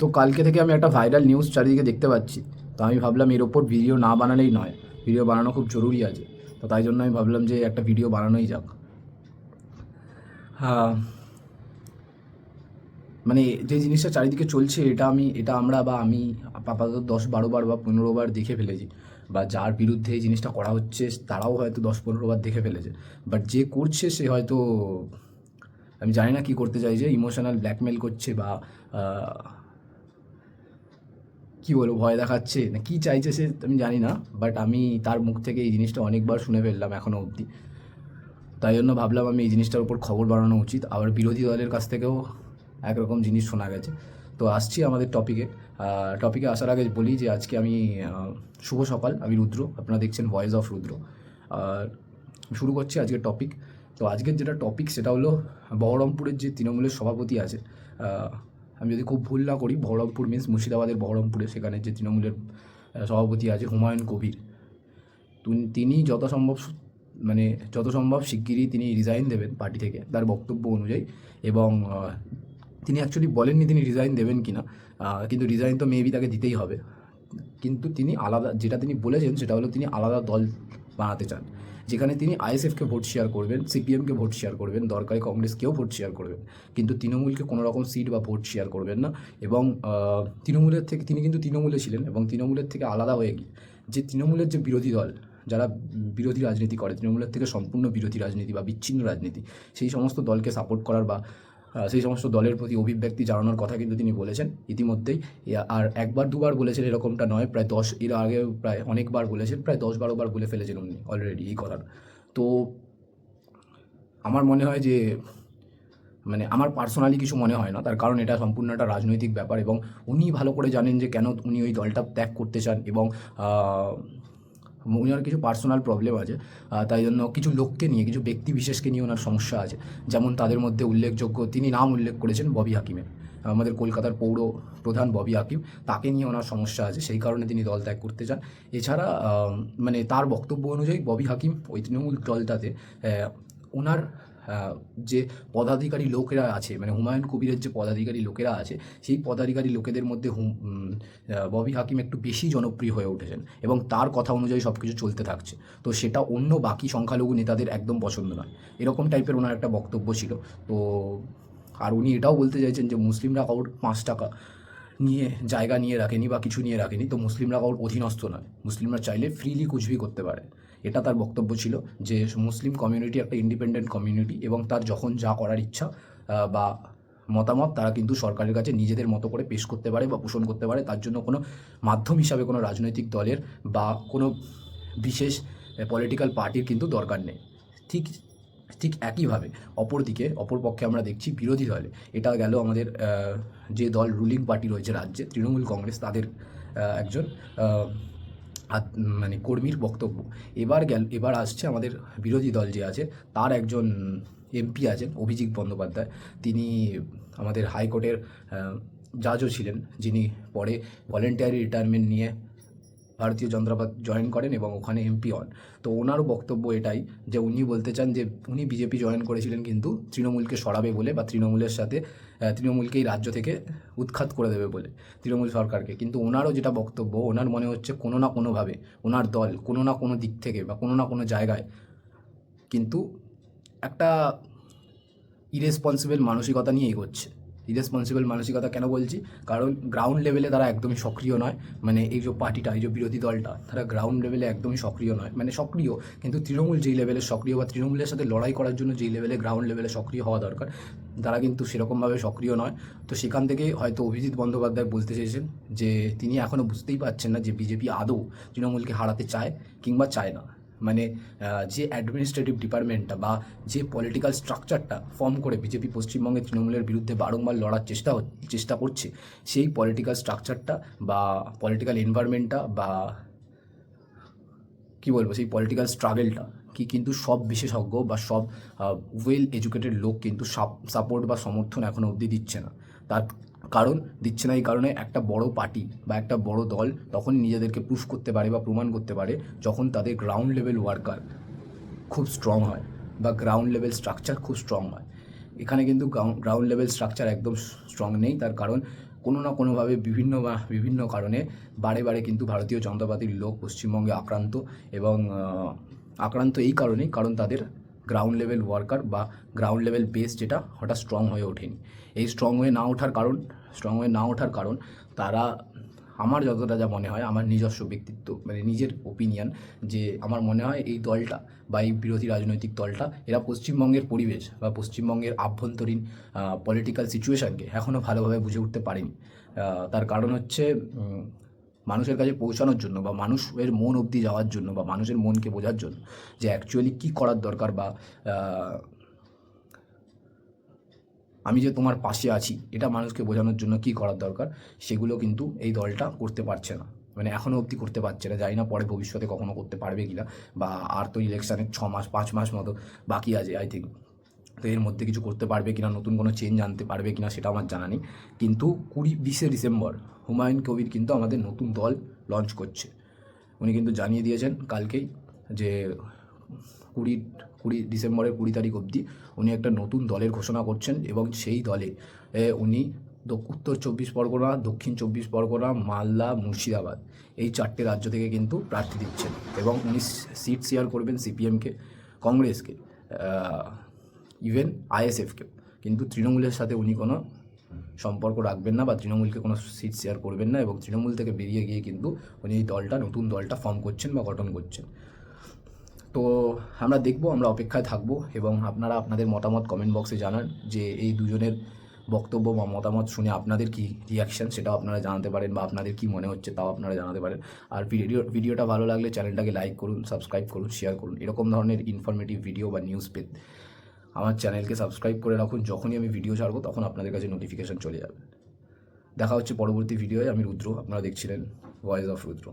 তো কালকে থেকে আমি একটা ভাইরাল নিউজ চারিদিকে দেখতে পাচ্ছি। তো আমি ভাবলাম এর ওপর ভিডিও না বানালেই নয় ভিডিও বানানো খুব জরুরি আছে। তো তাই জন্য আমি ভাবলাম যে একটা ভিডিও বানানোই যাক। হ্যাঁ মানে যে জিনিসটা চারিদিকে চলছে, এটা আমি, এটা আমরা বা আমি আপাতত দশ বারো বার বা পনেরো বার দেখে ফেলেছি। বা যার বিরুদ্ধে এই জিনিসটা করা হচ্ছে, তারাও হয়তো দশ পনেরো বার দেখে ফেলেছে। বাট যে করছে, সে হয়তো, আমি জানি না কি করতে চাইছে ইমোশনাল ব্ল্যাকমেল করছে বা কি বলব, ভয় দেখাচ্ছে। না, কি চাইছে সে আমি জানি না বাট আমি তার মুখ থেকে এই জিনিসটা অনেকবার শুনে ফেললাম এখনও অবধি। তাই জন্য ভাবলাম আমি এই জিনিসটার উপর খবর বাড়ানো উচিত। আবার বিরোধী দলের কাছ থেকেও একরকম জিনিস শোনা গেছে। তো আসছি আমাদের টপিকে টপিকে আসার আগে বলি যে আজকে আমি শুভ সকাল, আমি রুদ্র। আপনারা দেখছেন ভয়েস অফ রুদ্র। আর শুরু করছি আজকের টপিক তো আজকের যেটা টপিক সেটা হলো বহরমপুরের যে তৃণমূলের সভাপতি আছে আমি যদি খুব ভুল না করি, বহরমপুর মিন্স মুর্শিদাবাদের বহরমপুরে সেখানে যে তৃণমূলের সভাপতি আছে হুমায়ুন কবির। তুন- তিনি যত সম্ভব মানে যত সম্ভব শিগগিরই তিনি রিজাইন দেবেন পার্টি থেকে তার বক্তব্য অনুযায়ী এবং তিনি অ্যাকচুয়ালি বলেননি তিনি রিজাইন দেবেন কি না কিন্তু রিজাইন তো মেবি তাকে দিতেই হবে। কিন্তু তিনি আলাদা, যেটা তিনি বলেছেন সেটা হলো তিনি আলাদা দল বানাতে চান। যেখানে তিনি আইএসএফকে ভোট শেয়ার করবেন, সিপিএমকে ভোট শেয়ার করবেন, দরকারি কংগ্রেসকেও ভোট শেয়ার করবেন। কিন্তু তৃণমূলকে কোনো রকম সিট বা ভোট শেয়ার করবেন না এবং তৃণমূলের থেকে, তিনি কিন্তু তৃণমূলে ছিলেন এবং তৃণমূলের থেকে আলাদা হয়ে গিয়ে যে তৃণমূলের যে বিরোধী দল, যারা বিরোধী রাজনীতি করে, তৃণমূলের থেকে সম্পূর্ণ বিরোধী রাজনীতি বা বিচ্ছিন্ন রাজনীতি, সেই সমস্ত দলকে সাপোর্ট করার বা সেই সমস্ত দলের প্রতি অভিব্যক্তি জানানোর কথা কিন্তু তিনি বলেছেন। ইতিমধ্যেই আর একবার দুবার বলেছেন এরকমটা নয়, প্রায় দশ, এর আগেও প্রায় অনেকবার বলেছেন, প্রায় দশ বারো বার বলে ফেলেছেন উনি অলরেডি এই কথার তো আমার মনে হয় যে মানে আমার পার্সোনালি কিছু মনে হয় না, তার কারণ এটা সম্পূর্ণ একটা রাজনৈতিক ব্যাপার এবং উনি ভালো করে জানেন যে কেন উনি ওই দলটা ত্যাগ করতে চান এবং ওনার কিছু পার্সোনাল প্রবলেম আছে তাই জন্য কিছু লোককে নিয়ে, কিছু ব্যক্তি বিশেষকে নিয়ে ওনার সমস্যা আছে। যেমন তাদের মধ্যে উল্লেখযোগ্য তিনি নাম উল্লেখ করেছেন ববি হাকিমের। আমাদের কলকাতার পৌর প্রধান ববি হাকিম, তাকে নিয়ে ওনার সমস্যা আছে, সেই কারণে তিনি দল ত্যাগ করতে চান। এছাড়া মানে তার বক্তব্য অনুযায়ী ববি হাকিম ওই তৃণমূল দলটাতে ওনার যে পদাধিকারী লোকেরা আছে মানে হুমায়ুন কবিরের যে পদাধিকারী লোকেরা আছে, সেই পদাধিকারী লোকেদের মধ্যে হুম ববি হাকিম একটু বেশি জনপ্রিয় হয়ে উঠেছেন এবং তার কথা অনুযায়ী সব কিছু চলতে থাকছে। তো সেটা অন্য বাকি সংখ্যালঘু নেতাদের একদম পছন্দ নয়। এরকম টাইপের ওনার একটা বক্তব্য ছিল। তো, আর উনি এটাও বলতে চাইছেন যে মুসলিমরা কাউর পাঁচ টাকা নিয়ে জায়গা নিয়ে রাখেনি বা কিছু নিয়ে রাখেনি, তো মুসলিমরা কাউর অধীনস্থ নয়। মুসলিমরা চাইলে ফ্রিলি কুচবি করতে পারে। এটা তার বক্তব্য ছিল যে মুসলিম কমিউনিটি একটা ইন্ডিপেন্ডেন্ট কমিউনিটি এবং তার যখন যা করার ইচ্ছা বা মতামত তারা কিন্তু সরকারের কাছে নিজেদের মতো করে পেশ করতে পারে বা পোষণ করতে পারে। তার জন্য কোনো মাধ্যম হিসাবে কোনো রাজনৈতিক দলের বা কোনো বিশেষ পলিটিক্যাল পার্টির কিন্তু দরকার নেই। ঠিক ঠিক একইভাবে অপরদিকে, অপরপক্ষে আমরা দেখছি বিরোধী দলে। এটা গেল আমাদের যে দল রুলিং পার্টি রয়েছে রাজ্যে, তৃণমূল কংগ্রেস, তাদের একজন মানে কর্মীর বক্তব্য। এবার গেল, এবার আসছে আমাদের বিরোধী দল যে আছে, তার একজন এমপি আছেন, অভিজিৎ বন্দ্যোপাধ্যায়। তিনি আমাদের হাইকোর্টের জাজও ছিলেন, যিনি পরে ভলেন্টারি রিটায়ারমেন্ট নিয়ে ভারতীয় জনতা পার্টি জয়েন করেন এবং ওখানে এমপি হন। তো ওনারও বক্তব্য এটাই যে উনি বলতে চান যে উনি বিজেপি জয়েন করেছিলেন কিন্তু তৃণমূলকে সরাবে বলে বা তৃণমূলের সাথে তৃণমূলকেই রাজ্য থেকে উৎখাত করে দেবে বলে তৃণমূল সরকারকে। কিন্তু ওনারও যেটা বক্তব্য, ওনার মনে হচ্ছে কোনো না কোনোভাবে ওনার দল কোনো না কোনো দিক থেকে বা কোনো না কোনো জায়গায় কিন্তু একটা ইরেসপন্সিবল মানসিকতা নিয়ে এগোচ্ছে। ইরেসপন্সিবল মানসিকতা কেন বলছি? কারণ গ্রাউন্ড লেভেলে তারা একদমই সক্রিয় নয়। মানে এই যে পার্টিটা, এই যে বিরোধী দলটা, তারা গ্রাউন্ড লেভেলে একদমই সক্রিয় নয়। মানে সক্রিয়, কিন্তু তৃণমূল যেই লেভেলে সক্রিয় বা তৃণমূলের সাথে লড়াই করার জন্য যেই লেভেলে গ্রাউন্ড লেভেলে সক্রিয় হওয়া দরকার, তারা কিন্তু সেরকমভাবে সক্রিয় নয়। তো সেখান থেকে হয়তো অভিজিৎ বন্দ্যোপাধ্যায় বলতে চেয়েছেন যে, তিনি এখনও বুঝতেই পারছেন না যে বিজেপি আদৌ তৃণমূলকে হারাতে চায় কিংবা চায় না। মানে যে অ্যাডমিনিস্ট্রেটিভ ডিপার্টমেন্টটা বা যে পলিটিক্যাল স্ট্রাকচারটা ফর্ম করে বিজেপি পশ্চিমবঙ্গে তৃণমূলের বিরুদ্ধে বারংবার লড়ার চেষ্টা চেষ্টা করছে, সেই পলিটিক্যাল স্ট্রাকচারটা বা পলিটিক্যাল এনভায়রনমেন্টটা বা কি বলব, সেই পলিটিক্যাল স্ট্রাগেলটা কি কিন্তু সব বিশেষজ্ঞ বা সব ওয়েল এডুকেটেড লোক কিন্তু সাপোর্ট বা সমর্থন এখনও অবধি দিচ্ছে না। তার কারণ দিচ্ছে না এই কারণে একটা বড় পার্টি বা একটা বড় দল তখনই নিজেদেরকে প্রুফ করতে পারে বা প্রমাণ করতে পারে যখন তাদের গ্রাউন্ড লেভেল ওয়ার্কার খুব স্ট্রং হয় বা গ্রাউন্ড লেভেল স্ট্রাকচার খুব স্ট্রং হয়। এখানে কিন্তু গ্রাউন্ড লেভেল স্ট্রাকচার একদম স্ট্রং নেই। তার কারণ কোনো না কোনোভাবে বিভিন্ন বা বিভিন্ন কারণে বারে বারে কিন্তু ভারতীয় পার্টির লোক পশ্চিমবঙ্গে আক্রান্ত এবং আক্রান্ত এই কারণেই, কারণ তাদের গ্রাউন্ড লেভেল ওয়ার্কার বা গ্রাউন্ড লেভেল বেস যেটা, হঠাৎ স্ট্রং হয়ে ওঠেনি। এই স্ট্রং হয়ে না ওঠার কারণ স্ট্রং হয়ে না ওঠার কারণ তারা, আমার যতটা যা মনে হয়, আমার নিজস্ব ব্যক্তিত্ব মানে নিজের ওপিনিয়ন যে আমার মনে হয় এই দলটা বা এই বিরোধী রাজনৈতিক দলটা, এরা পশ্চিমবঙ্গের পরিবেশ বা পশ্চিমবঙ্গের আভ্যন্তরীণ পলিটিক্যাল সিচুয়েশানকে এখনও ভালোভাবে বুঝে উঠতে পারেনি। তার কারণ হচ্ছে মানুষের কাছে পৌঁছানোর জন্য বা মানুষের মন অবধি যাওয়ার জন্য বা মানুষের মনকে বোঝার জন্য যে অ্যাকচুয়ালি কী করার দরকার বা আমি যে তোমার পাশে আছি, এটা মানুষকে বোঝানোর জন্য কী করার দরকার, সেগুলো কিন্তু এই দলটা করতে পারছে না। মানে এখনও অবধি করতে পারছে না, জানি না পরে ভবিষ্যতে কখনো করতে পারবে কিনা বা আর তো ইলেকশানের ছ মাস, পাঁচ মাস মতো বাকি আছে আই থিঙ্ক তো এর মধ্যে কিছু করতে পারবে কিনা, নতুন কোনো চেঞ্জ আনতে পারবে কিনা সেটা আমার জানা নেই। কিন্তু কুড়ি, বিশে ডিসেম্বর হুমায়ুন কবির কিন্তু আমাদের নতুন দল লঞ্চ করছে। উনি কিন্তু জানিয়ে দিয়েছেন কালকেই যে কুড়ি কুড়ি ডিসেম্বরের কুড়ি তারিখ অবধি উনি একটা নতুন দলের ঘোষণা করছেন এবং সেই দলে উনি উত্তর চব্বিশ পরগনা, দক্ষিণ চব্বিশ পরগনা, মালদা, মুর্শিদাবাদ এই চারটে রাজ্য থেকে কিন্তু প্রার্থী দিচ্ছেন এবং উনি সিট শেয়ার করবেন সিপিএমকে কংগ্রেসকে। ইভেন আইএসএফকে কিন্তু তৃণমূলের সাথে উনি কোনো সম্পর্ক রাখবেন না বা তৃণমূলকে কোনো সিট শেয়ার করবেন না এবং তৃণমূল থেকে বেরিয়ে গিয়ে কিন্তু উনি এই দলটা, নতুন দলটা ফর্ম করছেন বা গঠন করছেন। তো আমরা দেখব, আমরা অপেক্ষায় থাকব এবং আপনারা আপনাদের মতামত কমেন্ট বক্সে জানান যে এই দুজনের বক্তব্য বা মতামত শুনে আপনাদের কি রিয়াকশন সেটাও আপনারা জানাতে পারেন বা আপনাদের কি মনে হচ্ছে তাও আপনারা জানাতে পারেন। আর ভিডিও ভিডিওটা ভালো লাগলে চ্যানেলটাকে লাইক করুন সাবস্ক্রাইব করুন শেয়ার করুন। এরকম ধরনের ইনফরমেটিভ ভিডিও বা নিউজ পেতে। আমার চ্যানেলকে সাবস্ক্রাইব করে রাখুন। যখনই আমি ভিডিও ছাড়বো, তখন আপনাদের কাছে নোটিফিকেশান চলে যাবে। দেখা হচ্ছে পরবর্তী ভিডিওয়ে আমি রুদ্র, আপনারা দেখছিলেন ভয়েস অফ রুদ্র।